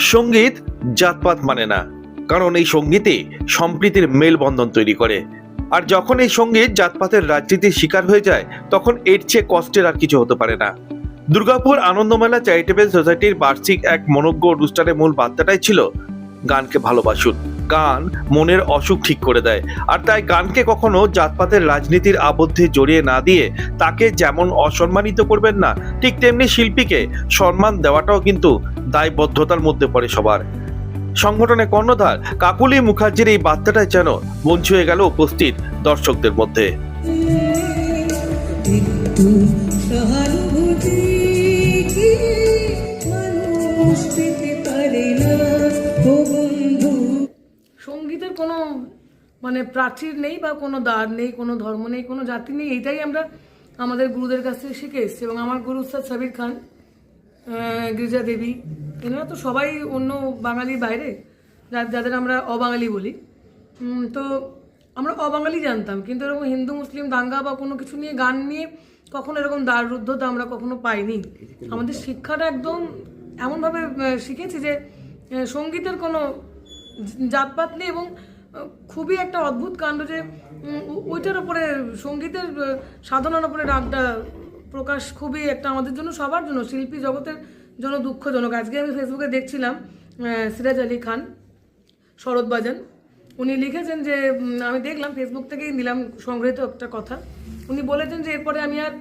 সংগীত জাতপাত মানে না, কারণ এই সঙ্গীতে সম্প্রীতির মেলবন্ধন তৈরি করে। আর যখন এই সংগীত জাতপাতের রাজনীতির শিকার হয়ে যায়, তখন এর চেয়ে কষ্টের আর কিছু হতে পারে না। দুর্গাপুর আনন্দমেলা চ্যারিটেবল সোসাইটির বার্ষিক এক মনজ্ঞ অনুষ্ঠানের মূল বার্তাটাই ছিল গানকে ভালোবাসুন। গান মনের অসুখ ঠিক করে দেয়। আর তাই গানকে কখনো জাতপাতের রাজনীতির আবদ্ধে জড়িয়ে না দিয়ে তাকে যেমন অসম্মানিত করবেন না, ঠিক তেমনি শিল্পীকে সম্মান দেওয়াটাও কিন্তু দায়বদ্ধতার মধ্যে পড়ে সবার। সংগঠনের কর্ণধার কাকুলি মুখার্জির এই বার্তাটাই যেন মন হয়ে গেল উপস্থিত দর্শকদের মধ্যে। মানে প্রাচীর নেই বা কোনো দ্বার নেই, কোনো ধর্ম নেই, কোনো জাতি নেই, এইটাই আমরা আমাদের গুরুদের কাছ থেকে শিখে এসেছি। এবং আমার গুরু উস্তাদ সাবির খান গির্জা দেবী, এনারা তো সবাই অন্য বাঙালির বাইরে যাদের আমরা অবাঙালি বলি। তো আমরা অবাঙালি জানতাম, কিন্তু এরকম হিন্দু, মুসলিম, দাঙ্গা বা কোনো কিছু নিয়ে গান নিয়ে কখনো এরকম দারুদ্ধতা আমরা কখনো পাইনি। আমাদের শিক্ষাটা একদম এমনভাবে শিখেছি যে সঙ্গীতের কোনো জাতপাত নেই এবং খুবই একটা অদ্ভুত কাণ্ড যে ওইটার উপরে, সঙ্গীতের সাধনার উপরে রাগটা প্রকাশ খুবই একটা আমাদের জন্য, সবার জন্য, শিল্পী জগতের জন্য দুঃখজনক। আজকে আমি ফেসবুকে দেখছিলাম সিরাজ আলী খান, শরৎ বাজান। উনি লিখেছেন যে আমি দেখলাম ফেসবুক থেকেই নিলাম সংগৃহীত একটা কথা। উনি বলেছেন যে, এরপরে আমি আর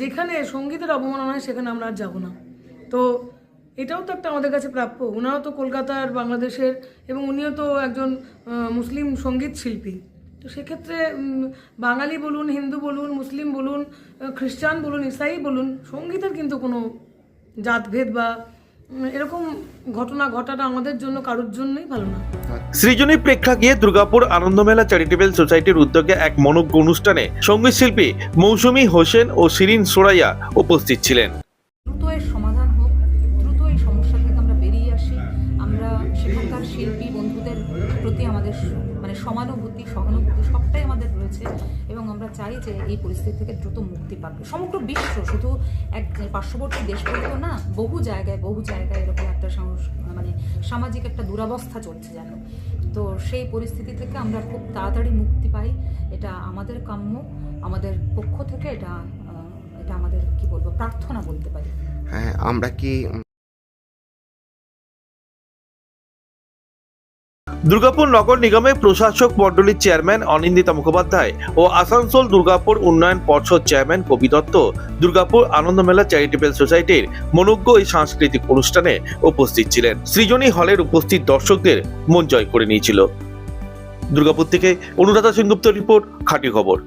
যেখানে সঙ্গীতের অবমাননা হয়, সেখানে আমরা আর যাব না। তো এটাও তো একটা আমাদের কাছে প্রাপ্য। ওনাও তো কলকাতার বাংলাদেশের এবং উনিও তো একজন মুসলিম সংগীত শিল্পী। তো সেক্ষেত্রে বাঙালি বলুন, হিন্দু বলুন, মুসলিম বলুন খ্রিস্টান বলুন, ইসাই বলুন, সঙ্গীতের কিন্তু কোনো জাতভেদ বা এরকম ঘটনা ঘটাটা আমাদের জন্য কারোর জন্যই ভালো না। সৃজনী প্রেক্ষাগৃহে দুর্গাপুর আনন্দমেলা চ্যারিটেবল সোসাইটির উদ্যোগে এক মনোজ্ঞ অনুষ্ঠানে সংগীত শিল্পী মৌসুমী হোসেন ও শিরিন সোরাইয়া উপস্থিত ছিলেন। আমাদের মানে সমানুভূতি, সহানুভূতি সবটাই আমাদের রয়েছে এবং আমরা চাই যে এই পরিস্থিতি থেকে দ্রুত মুক্তি পাবে সমগ্র বিশ্ব শুধু এক পার্শ্ববর্তী দেশগুলো না, বহু জায়গায় বহু জায়গায় এরকম একটা মানে সামাজিক একটা দুরাবস্থা চলছে যেন। তো সেই পরিস্থিতি থেকে আমরা খুব তাড়াতাড়ি মুক্তি পাই। এটা আমাদের কাম্য, আমাদের পক্ষ থেকে এটা এটা আমাদের, কি বলব, প্রার্থনা বলতে পারি। হ্যাঁ আমরা কি দুর্গাপুর নগর নিগমের প্রশাসক মণ্ডলীর চেয়ারম্যান অনিন্দিতা মুখোপাধ্যায় ও আসানসোল দুর্গাপুর উন্নয়ন পর্ষদ চেয়ারম্যান কবি দত্ত দুর্গাপুর আনন্দমেলা চ্যারিটেবল সোসাইটির মনোজ্ঞ এই সাংস্কৃতিক অনুষ্ঠানে উপস্থিত ছিলেন। সৃজনী হলের উপস্থিত দর্শকদের মন জয় করে নিয়েছিল। দুর্গাপুর থেকে অনুরাধা সেনগুপ্ত রিপোর্ট, খাঁটি খবর।